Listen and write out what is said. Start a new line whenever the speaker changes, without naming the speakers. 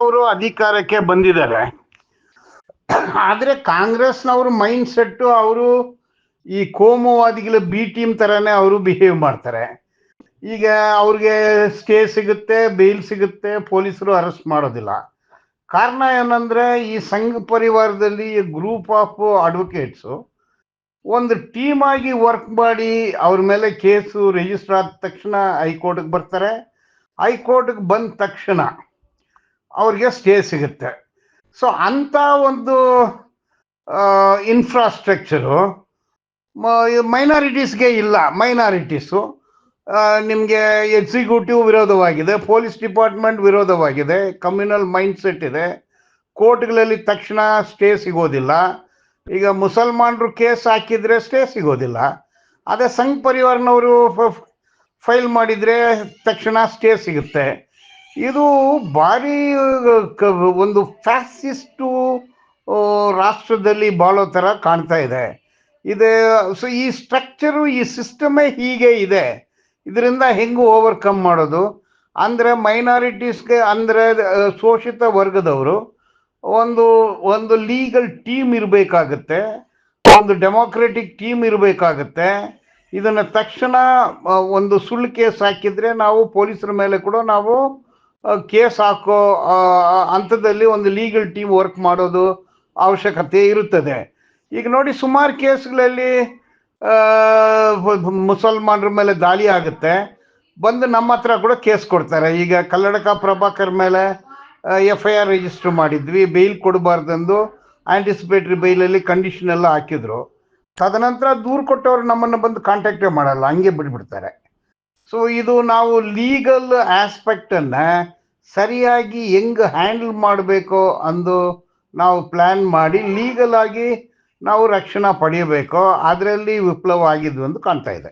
ಅವರು ಅಧಿಕಾರಕ್ಕೆ ಬಂದಿದ್ದಾರೆ. ಆದ್ರೆ ಕಾಂಗ್ರೆಸ್ನವ್ರ ಮೈಂಡ್ ಸೆಟ್ ಅವರು ಈ ಕೋಮುವಾದಿಗಳ ಬಿ ಟೀಮ್ ತರಾನೇ ಅವರು ಬಿಹೇವ್ ಮಾಡ್ತಾರೆ. ಈಗ ಅವ್ರಿಗೆ ಸ್ಟೇ ಸಿಗುತ್ತೆ, ಬೇಲ್ ಸಿಗುತ್ತೆ, ಪೊಲೀಸರು ಅರೆಸ್ಟ್ ಮಾಡೋದಿಲ್ಲ. ಕಾರಣ ಏನಂದ್ರೆ ಈ ಸಂಘ ಪರಿವಾರದಲ್ಲಿ ಗ್ರೂಪ್ ಆಫ್ ಅಡ್ವೊಕೇಟ್ಸು ಒಂದು ಟೀಮ್ ಆಗಿ ವರ್ಕ್ ಮಾಡಿ ಅವ್ರ ಮೇಲೆ ಕೇಸು ರಿಜಿಸ್ಟರ್ ಆದ ತಕ್ಷಣ ಹೈಕೋರ್ಟ್ಗೆ ಬರ್ತಾರೆ. ಹೈಕೋರ್ಟ್ಗೆ ಬಂದ ತಕ್ಷಣ ಅವ್ರಿಗೆ ಸ್ಟೇ ಸಿಗುತ್ತೆ. ಸೊ ಅಂಥ ಒಂದು ಇನ್ಫ್ರಾಸ್ಟ್ರಕ್ಚರು ಮೈನಾರಿಟೀಸ್ಗೆ ಇಲ್ಲ. ಮೈನಾರಿಟೀಸು ನಿಮಗೆ ಎಕ್ಸಿಕ್ಯೂಟಿವ್ ವಿರೋಧವಾಗಿದೆ ಪೊಲೀಸ್ ಡಿಪಾರ್ಟ್ಮೆಂಟ್ ವಿರೋಧವಾಗಿದೆ ಕಮ್ಯುನಲ್ ಮೈಂಡ್ ಸೆಟ್ ಇದೆ. ಕೋರ್ಟ್ಗಳಲ್ಲಿ ತಕ್ಷಣ ಸ್ಟೇ ಸಿಗೋದಿಲ್ಲ. ಈಗ ಮುಸಲ್ಮಾನರು ಕೇಸ್ ಹಾಕಿದ್ರೆ ಸ್ಟೇ ಸಿಗೋದಿಲ್ಲ. ಅದೇ ಸಂಘ ಪರಿವಾರನವರು ಫೈಲ್ ಮಾಡಿದರೆ ತಕ್ಷಣ ಸ್ಟೇ ಸಿಗುತ್ತೆ. ಇದು ಭಾರಿ ಒಂದು ಫ್ಯಾಸಿಸ್ಟು ರಾಷ್ಟ್ರದಲ್ಲಿ ಬಾಳೋ ಥರ ಕಾಣ್ತಾ ಇದೆ. ಇದೆ, ಸೊ ಈ ಸ್ಟ್ರಕ್ಚರು ಈ ಸಿಸ್ಟಮೇ ಹೀಗೆ ಇದೆ. ಇದರಿಂದ ಹೆಂಗೆ ಓವರ್ಕಮ್ ಮಾಡೋದು? ಅಂದರೆ ಮೈನಾರಿಟೀಸ್ಗೆ ಅಂದರೆ ಶೋಷಿತ ವರ್ಗದವರು, ಒಂದು ಒಂದು ಲೀಗಲ್ ಟೀಮ್ ಇರಬೇಕಾಗುತ್ತೆ. ಒಂದು ಡೆಮೋಕ್ರೆಟಿಕ್ ಟೀಮ್ ಇರಬೇಕಾಗುತ್ತೆ. ಇದನ್ನು ತಕ್ಷಣ ಒಂದು ಸುಳ್ಳು ಕೇಸ್ ಹಾಕಿದ್ರೆ ನಾವು ಪೊಲೀಸರ ಮೇಲೆ ಕೂಡ ನಾವು ಕೇಸ್ ಹಾಕೋ ಹಂತದಲ್ಲಿ ಒಂದು ಲೀಗಲ್ ಟೀಮ್ ವರ್ಕ್ ಮಾಡೋದು ಅವಶ್ಯಕತೆ ಇರುತ್ತದೆ. ಈಗ ನೋಡಿ, ಸುಮಾರು ಕೇಸ್ಗಳಲ್ಲಿ ಮುಸಲ್ಮಾನರ ಮೇಲೆ ದಾಳಿ ಆಗುತ್ತೆ. ಬಂದು ನಮ್ಮ ಹತ್ರ ಕೂಡ ಕೇಸ್ ಕೊಡ್ತಾರೆ. ಈಗ ಕಲ್ಲಡಕ ಪ್ರಭಾಕರ್ ಮೇಲೆ ಎಫ್ ಐ ಆರ್ ರಿಜಿಸ್ಟರ್ ಮಾಡಿದ್ವಿ. ಬೈಲ್ ಕೊಡಬಾರ್ದೆಂದು ಆಂಟಿಸಿಪೇಟರಿ ಬೈಲಲ್ಲಿ ಕಂಡೀಷನ್ ಎಲ್ಲ ಹಾಕಿದ್ರು. ತದನಂತರ ದೂರು ಕೊಟ್ಟವರು ನಮ್ಮನ್ನು ಬಂದು ಕಾಂಟ್ಯಾಕ್ಟೇ ಮಾಡಲ್ಲ. ಹಂಗೆ ಬಿಟ್ಬಿಡ್ತಾರೆ. ಸೊ ಇದು ನಾವು ಲೀಗಲ್ ಆಸ್ಪೆಕ್ಟನ್ನು ಸರಿಯಾಗಿ ಹೆಂಗ್ ಹ್ಯಾಂಡಲ್ ಮಾಡಬೇಕು ಅಂದು ನಾವು ಪ್ಲ್ಯಾನ್ ಮಾಡಿ ಲೀಗಲ್ ಆಗಿ ನಾವು ರಕ್ಷಣಾ ಪಡೆಯಬೇಕು ಅದರಲ್ಲಿ ವಿಪ್ಲವ ಆಗಿದ್ವಿ ಅಂತ ಕಾಣ್ತಾ ಇದೆ.